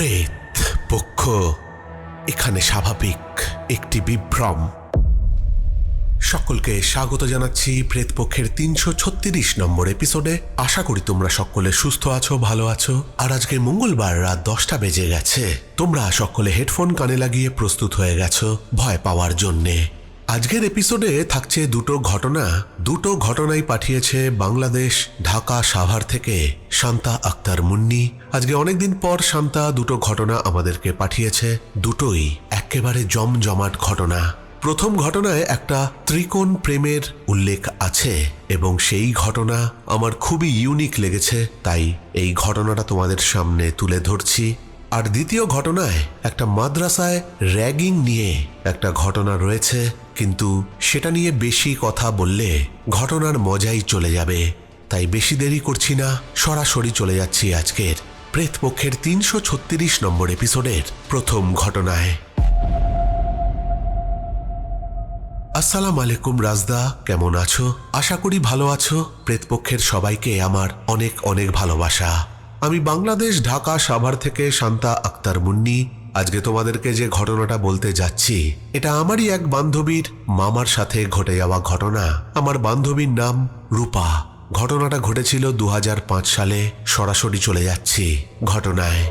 প্রেত পক্ষ, এখানে স্বাভাবিক একটি বিভ্রম। সকলকে স্বাগত জানাচ্ছি প্রেত পক্ষের তিনশো ছত্রিশ নম্বর এপিসোডে। আশা করি তোমরা সকলে সুস্থ আছো, ভালো আছো। আর আজকে মঙ্গলবার রাত দশটা বেজে গেছে। তোমরা সকলে হেডফোন কানে লাগিয়ে প্রস্তুত হয়ে গেছো। ভয় পাওয়ার জন্যে। আজকের এপিসোডে থাকছে দুটো ঘটনা। দুটো ঘটনাই পাঠিয়েছে বাংলাদেশ ঢাকা সাভার থেকে শান্তা আক্তার মুন্নি। আজকে অনেকদিন পর শান্তা দুটো ঘটনা আমাদেরকে পাঠিয়েছে। দুটোই একেবারে জমজমাট ঘটনা। প্রথম ঘটনায় একটা ত্রিকোণ প্রেমের উল্লেখ আছে এবং সেই ঘটনা আমার খুবই ইউনিক লেগেছে, তাই এই ঘটনাটা তোমাদের সামনে তুলে ধরছি। আর দ্বিতীয় ঘটনায় একটা মাদ্রাসায় র্যাগিং নিয়ে একটা ঘটনা রয়েছে, কিন্তু সেটা নিয়ে বেশি কথা বললে ঘটনার মজাই চলে যাবে। তাই বেশি দেরি করছি না, সরাসরি চলে যাচ্ছি আজকের প্রেতপক্ষের তিনশো ছত্রিশ নম্বর এপিসোডের প্রথম ঘটনায়। আসসালাম আলাইকুম রাজদা, কেমন আছো? আশা করি ভালো আছো। প্রেতপক্ষের সবাইকে আমার অনেক অনেক ভালোবাসা। আমি বাংলাদেশ, ঢাকা, সাভার থেকে শান্তা আক্তার মুন্নি। আজকে তোমাদেরকে যে ঘটনাটা বলতে যাচ্ছি, এটা আমারই এক বান্ধবীর মামার সাথে ঘটে যাওয়া ঘটনা। আমার বান্ধবীর নাম রূপা। ঘটনাটা ঘটেছিল দু হাজার পাঁচ সালে সরাসরি চলে যাচ্ছি ঘটনায়।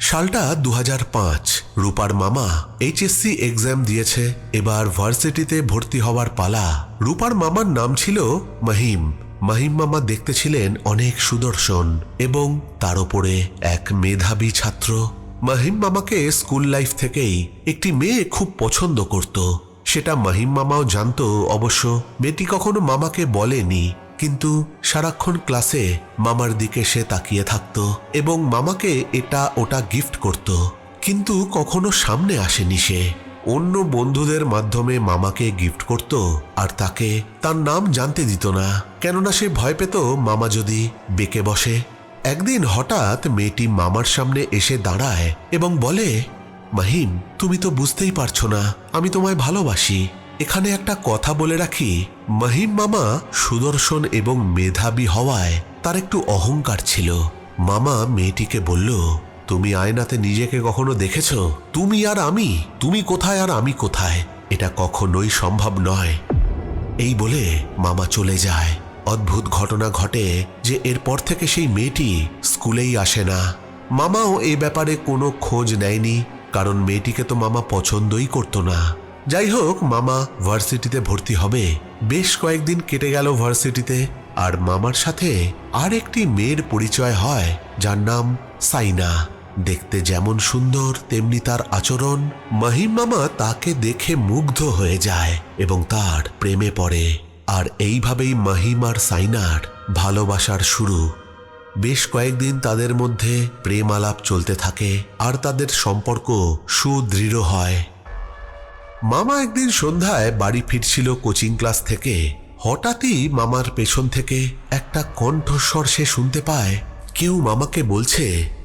সালটা দু হাজার পাঁচ, রূপার মামা এইচএসসি এক্সাম দিয়েছে, এবার ভার্সিটিতে ভর্তি হওয়ার পালা। রূপার মামার নাম ছিল মহিম। মাহিম মামা দেখতে ছিলেন অনেক সুদর্শন এবং তার ওপরে এক মেধাবী ছাত্র। মাহিম মামাকে স্কুল লাইফ থেকেই একটি মেয়ে খুব পছন্দ করত। সেটা মাহিম মামাও জানতো অবশ্য। মেয়েটি কখনো মামাকে বলেনি, কিন্তু সারাক্ষণ ক্লাসে মামার দিকে সে তাকিয়ে থাকত এবং মামাকে এটা ওটা গিফট করত। কিন্তু কখনো সামনে আসেনি সে। অন্য বন্ধুদের মাধ্যমে মামাকে গিফট করত আর তাকে তার নাম জানতে দিত না। কেননা সে ভয় পেত মামা যদি বেঁকে বসে। একদিন হঠাৎ মেয়েটি মামার সামনে এসে দাঁড়ায় এবং বলে, মাহিম, তুমি তো বুঝতেই পারছ না, আমি তোমায় ভালোবাসি। এখানে একটা কথা বলে রাখি, মাহিম মামা সুদর্শন এবং মেধাবী হওয়ায় তার একটু অহংকার ছিল। মামা মেয়েটিকে বলল তুমি আয়নাতে নিজেকে কখনো দেখেছ? তুমি আর আমি? তুমি কোথায় আর আমি কোথায়? এটা কখনোই সম্ভব নয়। এই বলে মামা চলে যায়। অদ্ভুত ঘটনা ঘটে যে এরপর থেকে সেই মেয়েটি স্কুলেই আসে না। মামাও এ ব্যাপারে কোনো খোঁজ নেয়নি, কারণ মেয়েটিকে তো মামা পছন্দই করতো না। যাই হোক, মামা ভার্সিটিতে ভর্তি হবে। বেশ কয়েকদিন কেটে গেল ভার্সিটিতে, আর মামার সাথে আর একটি মেয়ের পরিচয় হয়, যার নাম সাইনা। দেখতে যেমন সুন্দর, তেমনি তার আচরণ মাহিম মামা তাকে দেখে মুগ্ধ হয়ে যায় এবং তার প্রেমে পড়ে। আর এইভাবেই মাহিম আর সাইনার ভালোবাসার শুরু। বেশ কয়েকদিন তাদের মধ্যে প্রেম আলাপ চলতে থাকে আর তাদের সম্পর্ক সুদৃঢ় হয়। মামা একদিন সন্ধ্যায় বাড়ি ফিরছিল কোচিং ক্লাস থেকে। হঠাৎই মামার পেছন থেকে একটা কণ্ঠস্বর সে শুনতে পায়। কেউ মামাকে বলছে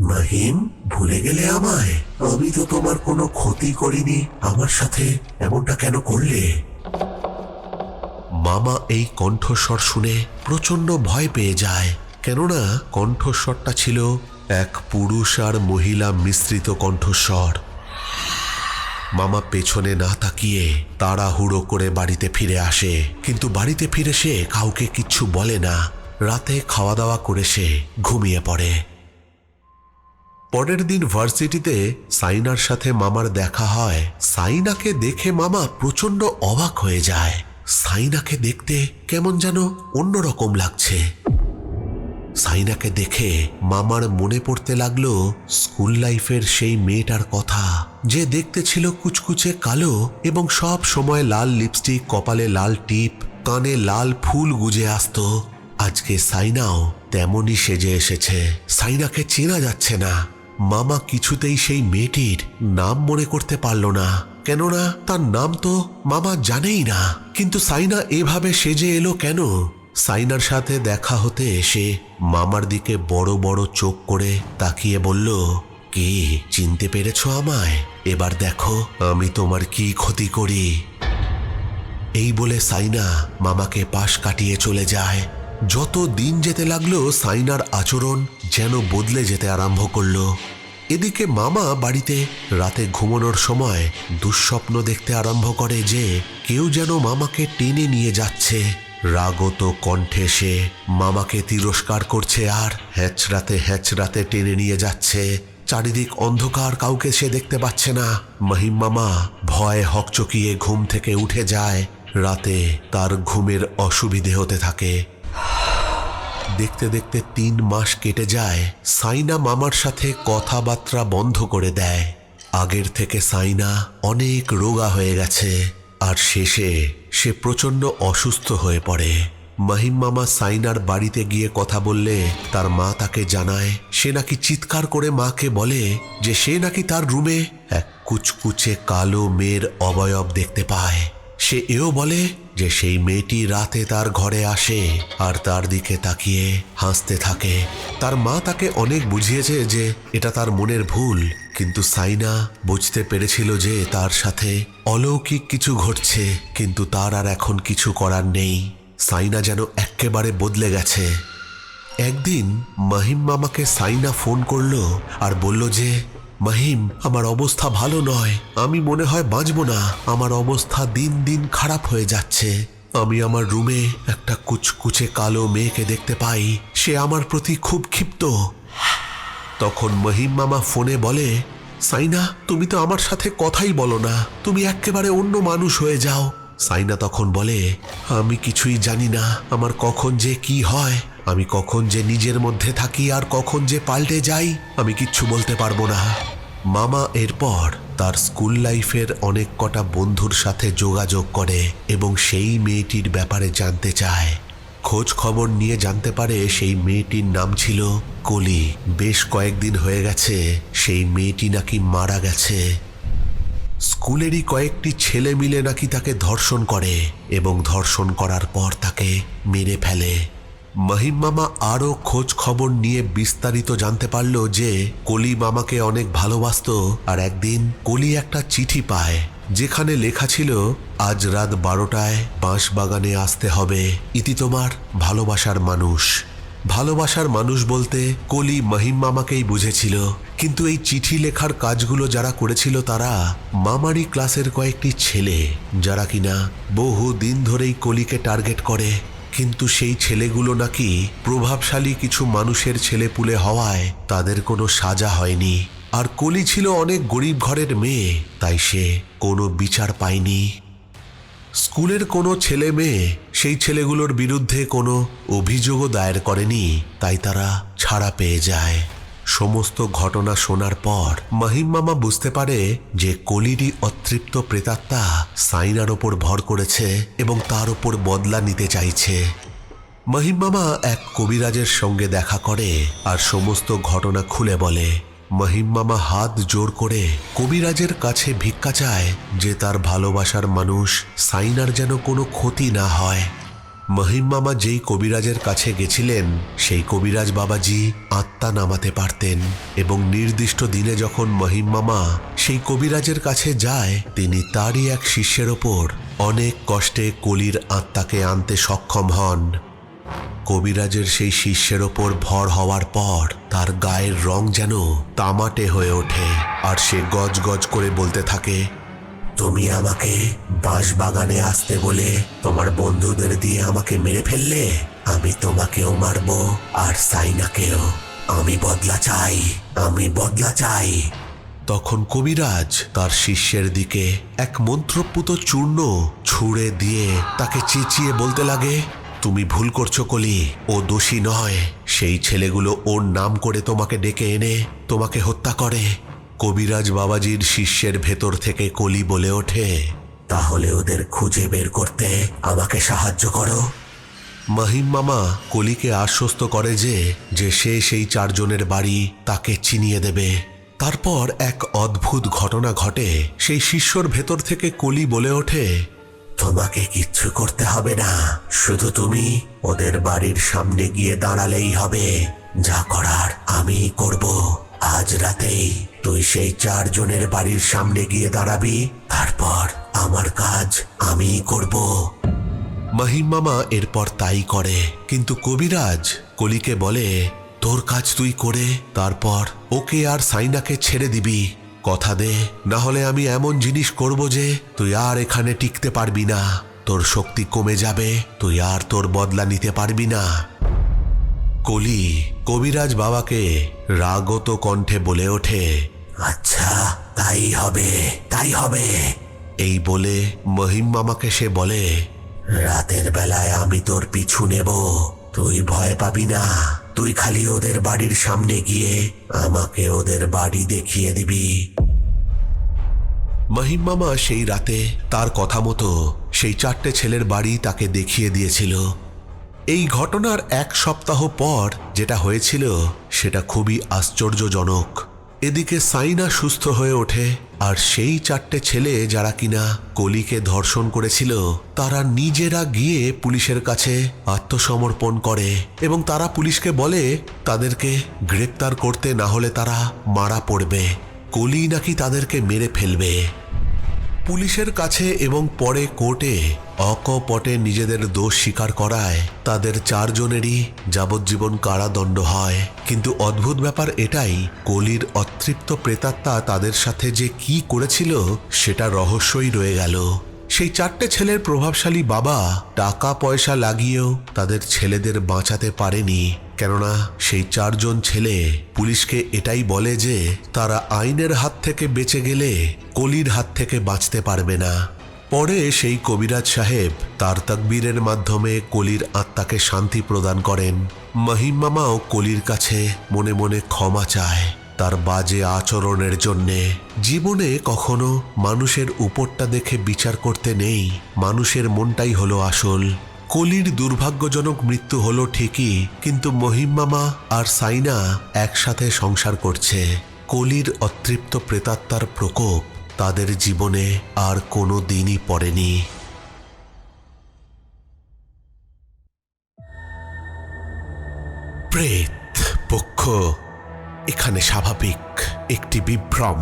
মাহিম, ভুলে গেলে আমায়। আমি তো তোমার কোনো ক্ষতি করিনি। আমার সাথে এমনটা কেন করলে? মামা এই কণ্ঠস্বর শুনে প্রচণ্ড ভয় পেয়ে যায়। কেননা কণ্ঠস্বরটা ছিল এক পুরুষ আর মহিলা মিশ্রিত কণ্ঠস্বর। মামা পেছনে না তাকিয়ে তাড়াহুড়ো করে বাড়িতে ফিরে আসে। কিন্তু বাড়িতে ফিরে সে কাউকে কিচ্ছু বলে না। রাতে খাওয়া দাওয়া করে সে ঘুমিয়ে পড়ে। পরের দিন ভার্সিটিতে সাইনার সাথে মামার দেখা হয়। সাইনাকে দেখে মামা প্রচণ্ড অবাক হয়ে যায়। সাইনাকে দেখতে কেমন যেন অন্যরকম লাগছে। সাইনাকে দেখে মামার মনে পড়তে লাগল স্কুল লাইফের সেই মেয়েটার কথা। যে দেখতে ছিল কুচকুচে কালো এবং সব সময় লাল লিপস্টিক, কপালে লাল টিপ, কানে লাল ফুল গুজে আসতো। আজকে সাইনাও তেমনই সেজে এসেছে। সাইনাকে চেনা যাচ্ছে না। মামা কিছুতেই সেই মেয়েটির নাম মনে করতে পারল না। কেননা তার নাম তো মামা জানেই না। কিন্তু সাইনা এভাবে সেজে এলো কেন? সাইনার সাথে দেখা হতে এসে মামার দিকে বড় বড় চোখ করে তাকিয়ে বলল, কি? চিনতে পেরেছ আমায়? এবার দেখো, আমি তোমার কি ক্ষতি করি? এই বলে সাইনা মামাকে পাশ কাটিয়ে চলে যায়। যত দিন যেতে লাগল, সাইনার আচরণ যেন বদলে যেতে আরম্ভ করল। এদিকে মামা বাড়িতে রাতে ঘুমানোর সময় দুঃস্বপ্ন দেখতে আরম্ভ করে যে কেউ যেন মামাকে টেনে নিয়ে যাচ্ছে। রাগত কণ্ঠে সে মামাকে তিরস্কার করছে আর হ্যাচরাতে হ্যাচরাতে টেনে নিয়ে যাচ্ছে। চারিদিক অন্ধকার, কাউকে সে দেখতে পাচ্ছে না। মহিম মামা ভয়ে হকচকিয়ে ঘুম থেকে উঠে যায়। রাতে তার ঘুমের অসুবিধে হতে থাকে। দেখতে দেখতে তিন মাস কেটে যায়, সাইনা মামার সাথে কথাবার্তা বন্ধ করে দেয়। আগের থেকে সাইনা অনেক রোগা হয়ে গেছে, আর শেষে সে প্রচণ্ড অসুস্থ হয়ে পড়ে। মাহিম মামা সাইনার বাড়িতে গিয়ে কথা বললে তার মা তাকে জানায়, সে নাকি চিৎকার করে মাকে বলে যে সে নাকি তার রুমে এক কুচকুচে কালো মেয়ের অবয়ব দেখতে পায়। সে এও বলে যে সেই মেয়েটি রাতে তার ঘরে আসে আর তার দিকে তাকিয়ে হাসতে থাকে। তার মা তাকে অনেক বুঝিয়েছে যে এটা তার মনের ভুল, কিন্তু সাইনা বুঝতে পেরেছিল যে তার সাথে অলৌকিক কিছু ঘটছে, কিন্তু তার আর এখন কিছু করার নেই। সাইনা যেন এক্কেবারে বদলে গেছে। একদিন মাহিম মামাকে সাইনা ফোন করল আর বলল যে মাহিম, আমার অবস্থা ভালো নয়। আমি মনে হয় বাঁচব না। আমার অবস্থা দিন দিন খারাপ হয়ে যাচ্ছে। আমি আমার রুমে একটা কুচকুচে কালো মেয়েকে দেখতে পাই। সে আমার প্রতি খুব ক্ষিপ্ত। তখন মহিম মামা ফোনে বলে, সাইনা, তুমি তো আমার সাথে কথাই বলো না। তুমি একেবারে অন্য মানুষ হয়ে যাও। সাইনা তখন বলে, আমি কিছুই জানি না। আমার কখন যে কি হয়? আমি কখন যে নিজের মধ্যে থাকি আর কখন যে পাল্টে যাই, আমি কিচ্ছু বলতে পারব না। মামা এরপর তার স্কুল লাইফের অনেক কটা বন্ধুর সাথে যোগাযোগ করে এবং সেই মেয়েটির ব্যাপারে জানতে চায়। খোঁজ খবর নিয়ে জানতে পারে সেই মেয়েটির নাম ছিল কলি। বেশ কয়েকদিন হয়ে গেছে, সেই মেয়েটি নাকি মারা গেছে। স্কুলেরই কয়েকটি ছেলে মিলে নাকি তাকে ধর্ষণ করে এবং ধর্ষণ করার পর তাকে মেরে ফেলে। মহিম মামা আরও খোঁজ খবর নিয়ে বিস্তারিত জানতে পারল যে কলি মামাকে অনেক ভালোবাসতো আর একদিন কলি একটা চিঠি পায়, যেখানে লেখা ছিল, আজ রাত বারোটায় বাঁশ বাগানে আসতে হবে। ইতি তোমার ভালোবাসার মানুষ। ভালোবাসার মানুষ বলতে কলি মাহিম মামাকেই বুঝেছিল, কিন্তু এই চিঠি লেখার কাজগুলো যারা করেছিল তারা মামারি ক্লাসের কয়েকটি ছেলে, যারা কিনা বহু দিন ধরেই কলিকে টার্গেট করে। কিন্তু সেই ছেলেগুলো নাকি প্রভাবশালী কিছু মানুষের ছেলেপুলে হওয়ায় তাদের কোনো সাজা হয়নি। আর কলি ছিল অনেক গরিব ঘরের মেয়ে, তাই সে কোনো বিচার পায়নি। স্কুলের কোনো ছেলে মেয়ে সেই ছেলেগুলোর বিরুদ্ধে কোনো অভিযোগও দায়ের করেনি, তাই তারা ছাড়া পেয়ে যায়। সমস্ত ঘটনা শোনার পর মাহিম মামা বুঝতে পারে যে কলিরই অতৃপ্ত প্রেতাত্মা সাইনার ওপর ভর করেছে এবং তার ওপর বদলা নিতে চাইছে। মহিম মামা এক কবিরাজের সঙ্গে দেখা করে আর সমস্ত ঘটনা খুলে বলে। মহিম মামা হাত জোর করে কবিরাজের কাছে ভিক্ষা চায় যে তার ভালোবাসার মানুষ সাইনার যেন কোনো ক্ষতি না হয়। মহিম মামা যেই কবিরাজের কাছে গেছিলেন, সেই কবিরাজ বাবাজি আত্মা নামাতে পারতেন এবং নির্দিষ্ট দিনে যখন মহিম মামা সেই কবিরাজের কাছে যায়, তিনি তারই এক শিষ্যের ওপর অনেক কষ্টে কলির আত্মাকে আনতে সক্ষম হন। কবিরাজের সেই শিষ্যের ওপর ভর হওয়ার পর তার গায়ের রং যেন তামাটে হয়ে ওঠে আর সে গজ গজ করে বলতে থাকে তুমি আমাকে বাঁশবাগানে আসতে বলে তোমার বন্ধুদের দিয়ে আমাকে মেরে ফেললে, আমি তোমাকেও মারবো আর সাইনাকেও। আমি বদলা চাই, আমি বদলা চাই। তখন কবিরাজ তার শিষ্যের দিকে এক মন্ত্রপুত চূর্ণ ছুঁড়ে দিয়ে তাকে চেঁচিয়ে বলতে লাগে, তুমি ভুল করছ কলি, ও দোষী নয়। সেই ছেলেগুলো ওর নাম করে তোমাকে ডেকে এনে তোমাকে হত্যা করে। কবিরাজ বাবাজির শিষ্যের ভেতর থেকে কলি বলে ওঠে তাহলে ওদের খুঁজে বের করতে আমাকে সাহায্য করো। মাহিম মামা কলিকে আশ্বস্ত করে যে যে সে সেই চারজনের বাড়ি তাকে চিনিয়ে দেবে। তারপর এক অদ্ভুত ঘটনা ঘটে সেই শিষ্যর ভেতর থেকে কলি বলে ওঠে তোমাকে কিচ্ছু করতে হবে না শুধু তুমি ওদের বাড়ির সামনে গিয়ে দাঁড়ালেই হবে। যা করার আমি করব আজ রাতেই। তুই সেই চারজনের বাড়ির সামনে গিয়ে দাঁড়াবি, তারপর আমার কাজ আমি করব। মাহিম মামা এরপর তাই করে। কিন্তু কবিরাজ কলিকে বলে, তোর কাজ তুই করে, তারপর ওকে আর সাইনাকে ছেড়ে দিবি। কথা দে, না হলে আমি এমন জিনিস করব যে তুই আর এখানে টিকতে পারবি না। তোর শক্তি কমে যাবে, তুই আর তোর বদলা নিতে পারবি না। কলি কবিরাজ বাবাকে রাগত কণ্ঠে বলে ওঠে আচ্ছা তাই হবে তাই হবে। এই বলে মহিম মামাকে সে বলে রাতের বেলায় আমি তোর পিছু নেব তুই ভয় পাবি না। তুই খালি ওদের বাড়ির সামনে গিয়ে আমাকে ওদের বাড়ি দেখিয়ে দিবি। মহিম মামা সেই রাতে তার কথা মতো সেই চারটে ছেলের বাড়ি তাকে দেখিয়ে দিয়েছিল। এই ঘটনার এক সপ্তাহ পর যেটা হয়েছিল সেটা খুবই আশ্চর্যজনক। এদিকে সাইনা সুস্থ হয়ে ওঠে, আর সেই চারটে ছেলে যারা কিনা কলিকে ধর্ষণ করেছিল, তারা নিজেরা গিয়ে পুলিশের কাছে আত্মসমর্পণ করে এবং তারা পুলিশকে বলে, তাদেরকে গ্রেপ্তার করতে না হলে তারা মারা পড়বে। কলি নাকি তাদেরকে মেরে ফেলবে। পুলিশের কাছে এবং পরে কোর্টে অকপটে নিজেদের দোষ স্বীকার করায় তাদের চারজনেরই যাবজ্জীবন কারাদণ্ড হয়। কিন্তু অদ্ভুত ব্যাপার এটাই, কলির অতৃপ্ত প্রেতাত্মা তাদের সাথে যে কি করেছিল সেটা রহস্যই রয়ে গেল। সেই চারটে ছেলের প্রভাবশালী বাবা টাকা পয়সা লাগিয়েও তাদের ছেলেদের বাঁচাতে পারেনি। কেননা সেই চারজন ছেলে পুলিশকে এটাই বলে যে তারা আইনের হাত থেকে বেঁচে গেলে কলির হাত থেকে বাঁচতে পারবে না। পরে সেই কবিরাজ সাহেব তার তকবীরের মাধ্যমে কলির আত্মাকে শান্তি প্রদান করেন। মহিম মামাও কলির কাছে মনে মনে ক্ষমা চায় তার বাজে আচরণের জন্যে। জীবনে কখনো মানুষের উপরটা দেখে বিচার করতে নেই, মানুষের মনটাই হলো আসল। কলির দুর্ভাগ্যজনক মৃত্যু হলো ঠিকই, কিন্তু মহিম মামা আর সাইনা একসাথে সংসার করছে। কলির অতৃপ্ত প্রেতাত্মার প্রকোপ তাদের জীবনে আর কোনো দিনই পড়েনি। প্রেত পক্ষ, এখানে স্বাভাবিক একটি বিভ্রম।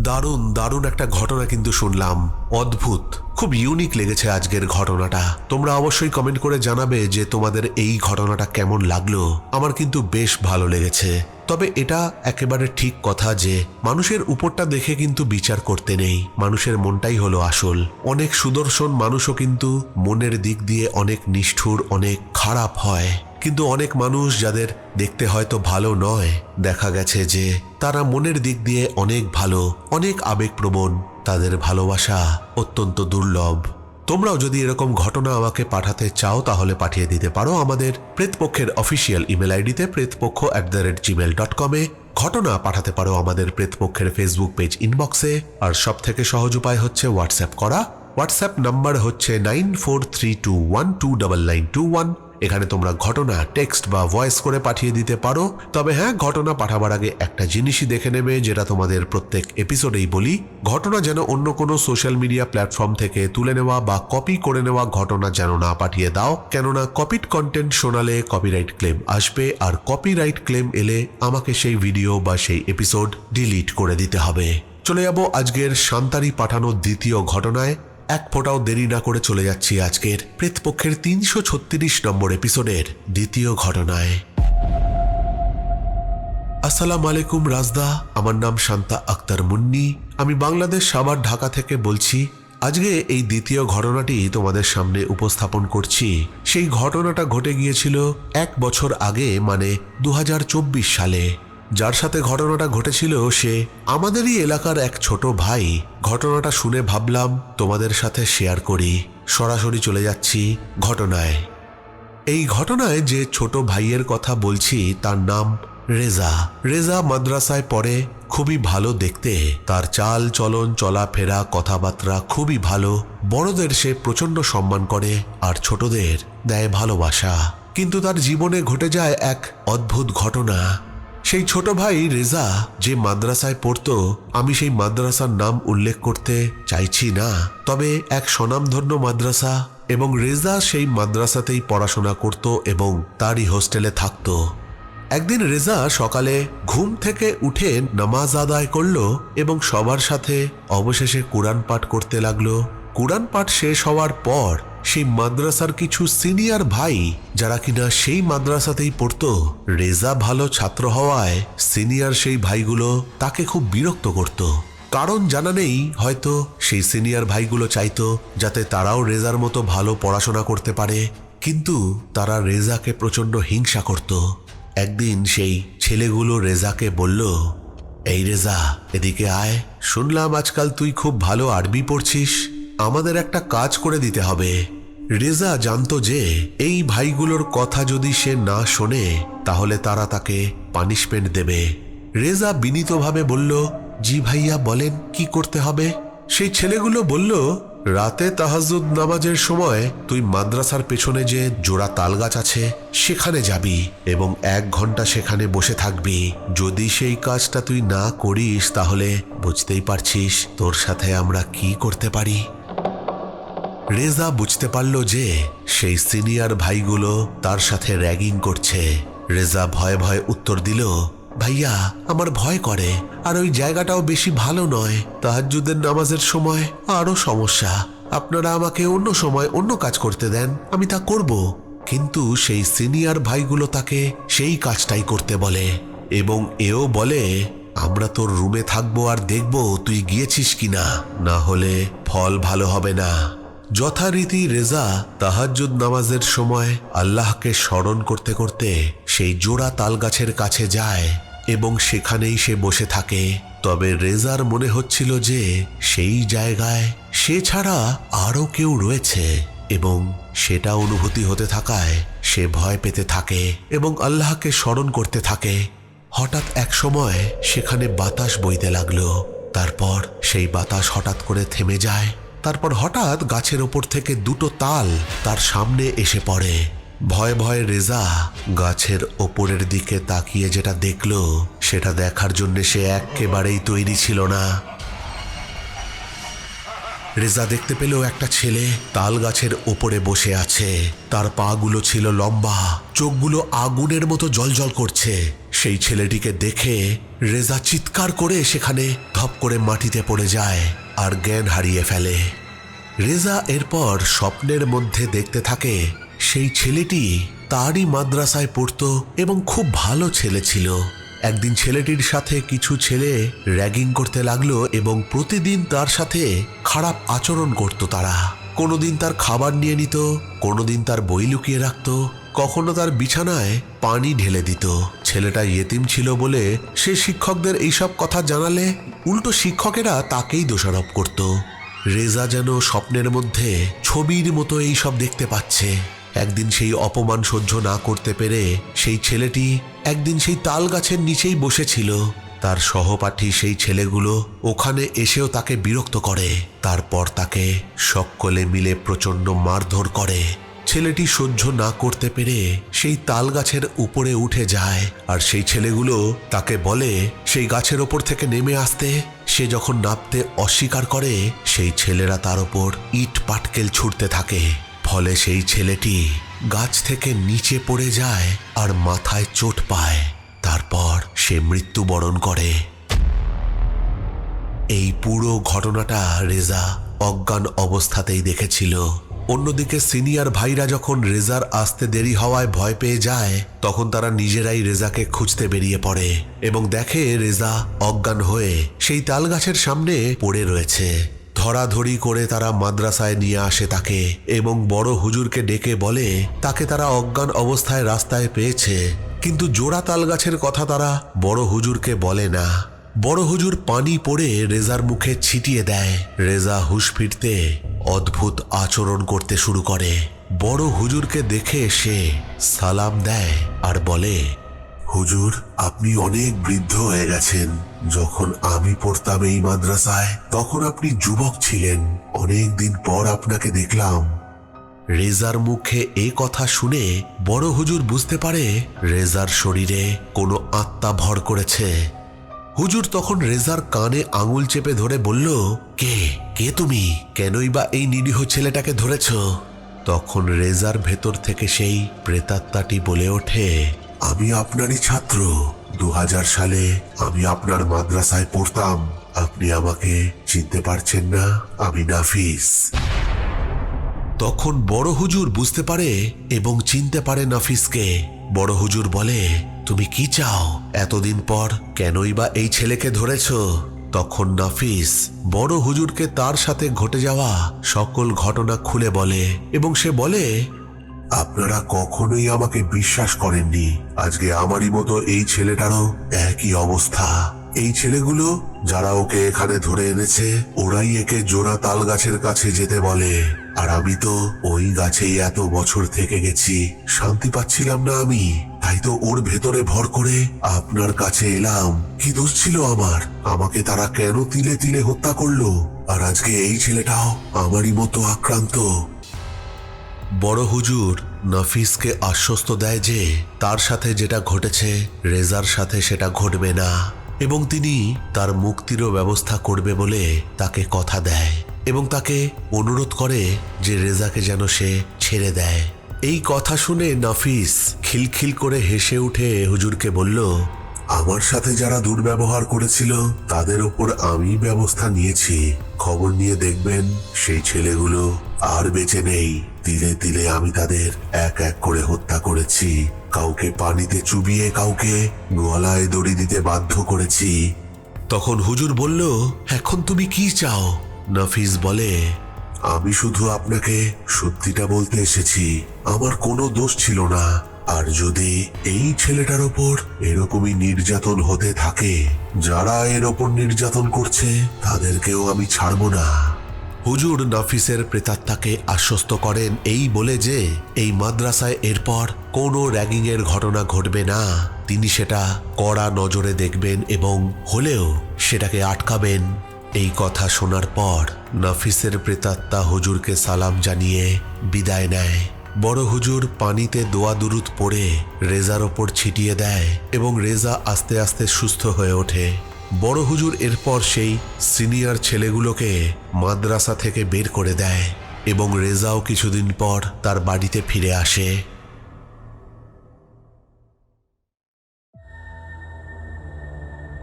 দারুণ দারুণ একটা ঘটনা কিন্তু শুনলাম। অদ্ভুত। খুব ইউনিক লেগেছে আজকের ঘটনাটা। তোমরা অবশ্যই কমেন্ট করে জানাবে যে তোমাদের এই ঘটনাটা কেমন লাগল। আমার কিন্তু বেশ ভালো লেগেছে। তবে এটা একেবারে ঠিক কথা যে, মানুষের উপরটা দেখে কিন্তু বিচার করতে নেই। মানুষের মনটাই হলো আসল। অনেক সুদর্শন মানুষও কিন্তু মনের দিক দিয়ে অনেক নিষ্ঠুর, অনেক খারাপ হয়। কিন্তু অনেক মানুষ যাদের দেখতে হয়তো ভালো নয়, দেখা গেছে যে তারা মনের দিক দিয়ে অনেক ভালো, অনেক আবেগপ্রবণ, তাদের ভালোবাসা অত্যন্ত দুর্লভ। তোমরাও যদি এরকম ঘটনা আমাকে পাঠাতে চাও তাহলে পাঠিয়ে দিতে পারো আমাদের প্রেতপক্ষের অফিসিয়াল ইমেল আইডিতে Pretpokkho at the rate Gmail dot কমে ঘটনা পাঠাতে পারো আমাদের প্রেতপক্ষের ফেসবুক পেজ ইনবক্সে আর সব থেকে সহজ উপায় হচ্ছে হোয়াটসঅ্যাপ করা। হোয়াটসঅ্যাপ নাম্বার হচ্ছে nine four three two one two double nine two one এখানে তোমরা ঘটনা টেক্সট বা ভয়েস করে পাঠিয়ে দিতে পারো। তবে হ্যাঁ ঘটনা পাঠাবার আগে একটা জিনিসই দেখে নেবে, যেটা তোমাদের প্রত্যেক এপিসোডেই বলি। ঘটনা যেন অন্য কোনো সোশ্যাল মিডিয়া প্ল্যাটফর্ম থেকে তুলে নেওয়া বা কপি করে নেওয়া ঘটনা যেন না পাঠিয়ে দাও। কেননা কপিড কন্টেন্ট শোনালে কপিরাইট ক্লেম আসবে, আর কপিরাইট ক্লেম এলে আমাকে সেই ভিডিও বা সেই এপিসোড ডিলিট করে দিতে হবে। চলে যাব আজকের শান্তারি পাঠানো দ্বিতীয় ঘটনায়। এক ফোঁটাও দেরি না করে চলে যাচ্ছি আজকের প্রেতপক্ষের তিনশো ছত্রিশ নম্বর এপিসোডের দ্বিতীয় ঘটনায়। আসসালাম আলাইকুম রাজদা, আমার নাম শান্তা আক্তার মুন্নি। আমি বাংলাদেশ সাবার ঢাকা থেকে বলছি, আজকে এই দ্বিতীয় ঘটনাটি তোমাদের সামনে উপস্থাপন করছি। সেই ঘটনাটা ঘটে গিয়েছিল এক বছর আগে মানে দু হাজার চব্বিশ সালে। যার সাথে ঘটনাটা ঘটেছিল সে আমাদেরই এলাকার এক ছোট ভাই। ঘটনাটা শুনে ভাবলাম, তোমাদের সাথে শেয়ার করি। সরাসরি চলে যাচ্ছি ঘটনায়। এই ঘটনায় যে ছোট ভাইয়ের কথা বলছি, তার নাম রেজা। রেজা মাদ্রাসায় পড়ে, খুবই ভালো দেখতে। তার চাল চলন, চলাফেরা, কথাবার্তা খুবই ভালো। বড়দের সে প্রচণ্ড সম্মান করে, আর ছোটদের দেয় ভালোবাসা। কিন্তু তার জীবনে ঘটে যায় এক অদ্ভুত ঘটনা। সেই ছোট ভাই রেজা যে মাদ্রাসায় পড়তো, আমি সেই মাদ্রাসার নাম উল্লেখ করতে চাইছি না। তবে এক স্বনামধন্য মাদ্রাসা এবং রেজা সেই মাদ্রাসাতেই পড়াশোনা করত এবং তারই হোস্টেলে থাকত। একদিন রেজা সকালে ঘুম থেকে উঠে নামাজ আদায় করল এবং সবার সাথে অবশেষে কোরআন পাঠ করতে লাগল। কোরআন পাঠ শেষ হওয়ার পর সেই মাদ্রাসার কিছু সিনিয়র ভাই, যারা কিনা সেই মাদ্রাসাতেই পড়তো। রেজা ভালো ছাত্র হওয়ায় সিনিয়র সেই ভাইগুলো তাকে খুব বিরক্ত করত। কারণ জানা নেই, হয়তো সেই সিনিয়র ভাইগুলো চাইতো যাতে তারাও রেজার মতো ভালো পড়াশোনা করতে পারে। কিন্তু তারা রেজাকে প্রচণ্ড হিংসা করত। একদিন সেই ছেলেগুলো রেজাকে বলল, এই রেজা, এদিকে আয়। শুনলাম আজকাল তুই খুব ভালো আরবি পড়ছিস। আমাদের একটা কাজ করে দিতে হবে। রেজা জানতো যে, এই ভাইগুলোর কথা যদি সে না শোনে, তাহলে তারা তাকে পানিশমেন্ট দেবে। রেজা বিনীতভাবে বলল, জি ভাইয়া, বলেন, কি করতে হবে? সেই ছেলেগুলো বলল, রাতে তাহাজুদ নামাজের সময় তুই মাদ্রাসার পেছনে যে জোড়া তালগাছ আছে, সেখানে যাবি এবং এক ঘণ্টা সেখানে বসে থাকবি। যদি সেই কাজটা তুই না করিস, তাহলে বুঝতেই পারছিস তোর সাথে আমরা কি করতে পারি। রেজা বুঝতে পারল যে সেই সিনিয়র ভাইগুলো তার সাথে র্যাগিং করছে। রেজা ভয়ে ভয়ে উত্তর দিল, ভাইয়া, আমার ভয় করে, আর ওই জায়গাটাও বেশি ভালো নয়। তাহাজ্জুদের নামাজের সময় আরও সমস্যা। আপনারা আমাকে অন্য সময় অন্য কাজ করতে দেন, আমি তা করব। কিন্তু সেই সিনিয়র ভাইগুলো তাকে সেই কাজটাই করতে বলে এবং এও বলে, আমরা তোর রুমে থাকব আর দেখব তুই গিয়েছিস কিনা, না হলে ফল ভালো হবে না। যথারীতি রেজা তাহাজ্জুদ নামাজের সময় আল্লাহকে স্মরণ করতে করতে সেই জোড়া তালগাছের কাছে যায় এবং সেখানেই সে বসে থাকে। তবে রেজার মনে হচ্ছিল যে সেই জায়গায় সে ছাড়া আরও কেউ রয়েছে এবং সেটা অনুভূতি হতে থাকায় সে ভয় পেতে থাকে এবং আল্লাহকে স্মরণ করতে থাকে। হঠাৎ এক সময় সেখানে বাতাস বইতে লাগল। তারপর সেই বাতাস হঠাৎ করে থেমে যায় তারপর হঠাৎ গাছের ওপর থেকে দুটো তাল তার সামনে এসে পড়ে। ভয়ে ভয়ে রেজা গাছের ওপরের দিকে তাকিয়ে যেটা দেখল, সেটা দেখার জন্য সে একেবারেই তৈরি ছিল না। রেজা দেখতে পেল একটা ছেলে তাল গাছের ওপরে বসে আছে। তার পাগুলো ছিল লম্বা, চোখগুলো আগুনের মতো জলজল করছে। সেই ছেলেটিকে দেখে রেজা চিৎকার করে সেখানে ধপ করে মাটিতে পড়ে যায়। আর জ্ঞান হারিয়ে ফেলে। রেজা এরপর স্বপ্নের মধ্যে দেখতে থাকে, সেই ছেলেটি তারই মাদ্রাসায় পড়ত এবং খুব ভালো ছেলে ছিল। একদিন ছেলেটির সাথে কিছু ছেলে র্যাগিং করতে লাগল এবং প্রতিদিন তার সাথে খারাপ আচরণ করত তারা। কোনোদিন তার খাবার নিয়ে নিত, কোনোদিন তার বই লুকিয়ে রাখত, কখনো তার বিছানায় পানি ঢেলে দিত। ছেলেটা ইয়েতিম ছিল বলে সে শিক্ষকদের এইসব কথা জানালে উল্টো শিক্ষকেরা তাকেই দোষারোপ করত। রেজা যেন স্বপ্নের মধ্যে ছবির মতো এই সব দেখতে পাচ্ছে। একদিন সেই অপমান সহ্য না করতে পেরে সেই ছেলেটি একদিন সেই তাল গাছের নিচেই বসেছিল। তার সহপাঠী সেই ছেলেগুলো ওখানে এসেও তাকে বিরক্ত করে। তারপর তাকে সকলে মিলে প্রচণ্ড মারধর করে। ছেলেটি সহ্য না করতে পেরে সেই তাল গাছের উপরে উঠে যায়, আর সেই ছেলেগুলো তাকে বলে, সেই গাছের ওপর থেকে নেমে আসতে। সে যখন নামতে অস্বীকার করে, সেই ছেলেরা তার ওপর ইট পাটকেল ছুটতে থাকে। ফলে সেই ছেলেটি গাছ থেকে নিচে পড়ে যায় আর মাথায় চোট পায়। তারপর সে মৃত্যুবরণ করে। এই পুরো ঘটনাটা রেজা অজ্ঞান অবস্থাতেই দেখেছিল। অন্যদিকে সিনিয়র ভাইরা যখন রেজার আসতে দেরি হওয়ায় ভয় পেয়ে যায়, তখন তারা নিজেরাই রেজাকে খুঁজতে বেরিয়ে পড়ে এবং দেখে রেজা অজ্ঞান হয়ে সেই তালগাছের সামনে পড়ে রয়েছে। ধরাধরি করে তারা মাদ্রাসায় নিয়ে আসে তাকে এবং বড় হুজুরকে ডেকে বলে, তাকে তারা অজ্ঞান অবস্থায় রাস্তায় পেয়েছে। কিন্তু জোড়া তাল গাছের কথা তারা বড় হুজুরকে বলে না। বড় হুজুর পানি পড়ে রেজার মুখে ছিটিয়ে দেয়। রেজা হুশ ফিরতে অদ্ভুত আচরণ করতে শুরু করে। বড় হুজুরকে দেখে সে সালাম দেয় আর বলে, হুজুর, আপনি অনেক বৃদ্ধ হয়ে গেছেন। যখন আমি পড়তাম এই মাদ্রাসায়, তখন আপনি যুবক ছিলেন। অনেক দিন পর আপনাকে দেখলাম। রেজার মুখে এ কথা শুনে বড় হুজুর বুঝতে পারে, রেজার শরীরে কোনো আত্মা ভর করেছে। হুজুর তখন রেজার কানে আঙুল চেপে ধরে বলল, কে? কে তুমি? কেনই বা এই নিরীহ ছেলেটাকে ধরেছ? তখন রেজার ভেতর থেকে সেই প্রেতাত্মাটি বলে ওঠে, আমি আপনারই ছাত্র। দু হাজার সালে আমি আপনার মাদ্রাসায় পড়তাম। আপনি আমাকে চিনতে পারছেন না? আমি নাফিস। তখন বড় হুজুর বুঝতে পারে এবং চিনতে পারে নাফিসকে। বড় হুজুর বলে, তুমি কি চাও? এতদিন পর কেনই বা এই ছেলেকে ধরেছ? তখন নাফিস বড় হুজুরকে তার সাথে ঘটে যাওয়া সকল ঘটনা খুলে বলে এবং সে বলে, আপনারা কখনোই আমাকে বিশ্বাস করেননি। আজকে আমারই মতো এই ছেলেটারও একই অবস্থা। এই ছেলেগুলো যারা ওকে এখানে ধরে এনেছে, ওরাই একে জোড়া তাল গাছের কাছে যেতে বলে। আর আমি তো ওই গাছেই এত বছর থেকে গেছি, শান্তি পাচ্ছিলাম না আমি। তাই তো ওর ভেতরে ভর করে আপনার কাছে এলাম। কি দোষ ছিল আমার? আমাকে তারা কেন তিলে তিলে হত্যা করল? আর আজকে এই ছেলেটাও আমারই মতো আক্রান্ত। বড় হুজুর নাফিসকে আশ্বস্ত দেয় যে, তার সাথে যেটা ঘটেছে, রেজার সাথে সেটা ঘটবে না। এবং তিনি তার মুক্তিরও ব্যবস্থা করবে বলে তাকে কথা দেয় এবং তাকে অনুরোধ করে যে রেজাকে যেন সে ছেড়ে দেয়। এই কথা শুনে নাফিস খিলখিল করে হেসে উঠে হুজুরকে বলল, আমার সাথে যারা দুর্ব্যবহার করেছিল, তাদের ওপর আমি ব্যবস্থা নিয়েছি। খবর নিয়ে দেখবেন, সেই ছেলেগুলো আর বেঁচে নেই। তিলে তিলে আমি তাদের এক এক করে হত্যা করেছি। কাউকে পানিতে চুবিয়ে কাউকে গলায় দড়ি দিতে বাধ্য করেছি। তখন হুজুর বলল, এখন তুমি কি চাও? নাফিস বলে, আমি শুধু আপনাকে সত্যিটা বলতে এসেছি, আমার কোনো দোষ ছিল না। আর যদি এই ছেলেটার ওপর এরকমই নির্যাতন হতে থাকে, যারা এর ওপর নির্যাতন করছে, তাদেরকেও আমি ছাড়বো না। হুজুর নাফিসের প্রেতাত্মাকে আশ্বস্ত করেন এই বলে যে, এই মাদ্রাসায় এরপর কোনো র্যাগিংয়ের ঘটনা ঘটবে না। তিনি সেটা কড়া নজরে দেখবেন এবং হলেও সেটাকে আটকাবেন। এই কথা শোনার পর নাফিসের প্রেতাত্মা হুজুরকে সালাম জানিয়ে বিদায় নেয়। বড় হুজুর পানিতে দোয়া দুরুদ পড়ে রেজার ওপর ছিটিয়ে দেয় এবং রেজা আস্তে আস্তে সুস্থ হয়ে ওঠে। বড় হুজুর এরপর সেই সিনিয়র ছেলেগুলোকে মাদ্রাসা থেকে বের করে দেয় এবং রেজাও কিছুদিন পর তার বাড়িতে ফিরে আসে।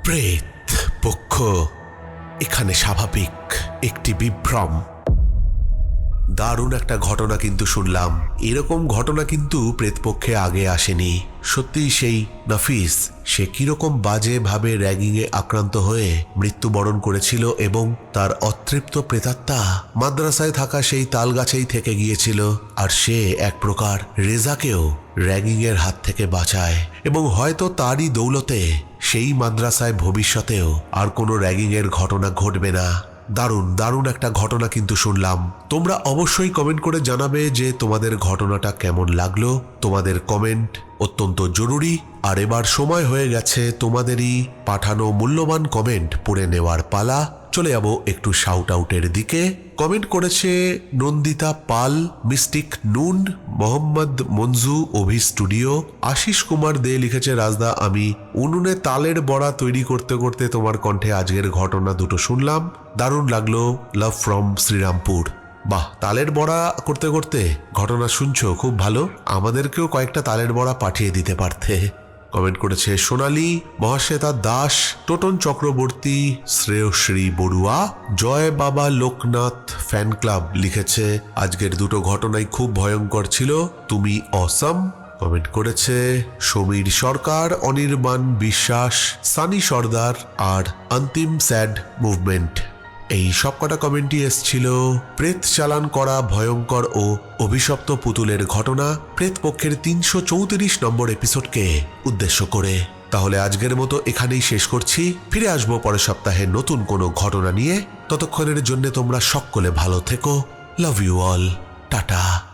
প্রেত পক্ষ, এখানে স্বাভাবিক একটি বিভ্রম। দারুণ একটা ঘটনা কিন্তু শুনলাম। এরকম ঘটনা কিন্তু প্রেতপক্ষে আগে আসেনি। সত্যিই সেই নাফিস, সে কীরকম বাজে ভাবে র্যাগিংয়ে আক্রান্ত হয়ে মৃত্যুবরণ করেছিল এবং তার অতৃপ্ত প্রেতাত্মা মাদ্রাসায় থাকা সেই তাল গাছেই থেকে গিয়েছিল আর সে এক প্রকার রেজাকেও র্যাগিংয়ের হাত থেকে বাঁচায় এবং হয়তো তারই দৌলতে সেই মাদ্রাসায় ভবিষ্যতেও আর কোনো র্যাগিংয়ের ঘটনা ঘটবে না। দারুণ দারুণ একটা ঘটনা কিন্তু শুনলাম। তোমরা অবশ্যই কমেন্ট করে জানাবে যে তোমাদের ঘটনাটা কেমন লাগল। তোমাদের কমেন্ট অত্যন্ত জরুরি। আর এবার সময় হয়ে গেছে তোমাদেরই পাঠানো মূল্যবান কমেন্ট পড়ে নেওয়ার পালা। চলে যাব একটু শাউট আউটের দিকে। কমেন্ট করেছে Nandita Pal Mystic Noon, Mohammad Manju, Abhi studio Ashis Kumar De লিখেছে, রাজদা, আমি উনুনে তালের বড়া তৈরি করতে করতে তোমার কণ্ঠে আজকের ঘটনা দুটো শুনলাম। দারুণ লাগল লাভ ফ্রম শ্রীরামপুর। বাহ, তালের বড়া করতে করতে ঘটনা শুনছো, খুব ভালো। আমাদেরকেও কয়েকটা তালের বড়া পাঠিয়ে দিতে পারতে। কমেন্ট করেছে, সোনালী, মহাশ্বেতা দাস, টোটন চক্রবর্তী, শ্রেয়শ্রী বড়ুয়া, জয় বাবা লোকনাথ ফ্যান ক্লাব লিখেছে, আজকের দুটো ঘটনাই খুব ভয়ঙ্কর ছিল, তুমি অসম কমেন্ট করেছে, সমীর সরকার, অনির্বাণ বিশ্বাস, সানি সর্দার, আর অন্তিম স্যাড মুভমেন্ট এই সবকটা কমেন্টই এসছিল প্রেত চালান করা, ভয়ঙ্কর ও অভিশপ্ত পুতুলের ঘটনা প্রেত পক্ষের তিনশো চৌত্রিশ নম্বর এপিসোডকে উদ্দেশ্য করে। তাহলে আজকের মতো এখানেই শেষ করছি। ফিরে আসব পরের সপ্তাহে নতুন কোনো ঘটনা নিয়ে। ততক্ষণের জন্য তোমরা সকলে ভালো থেকো। Love you all tata.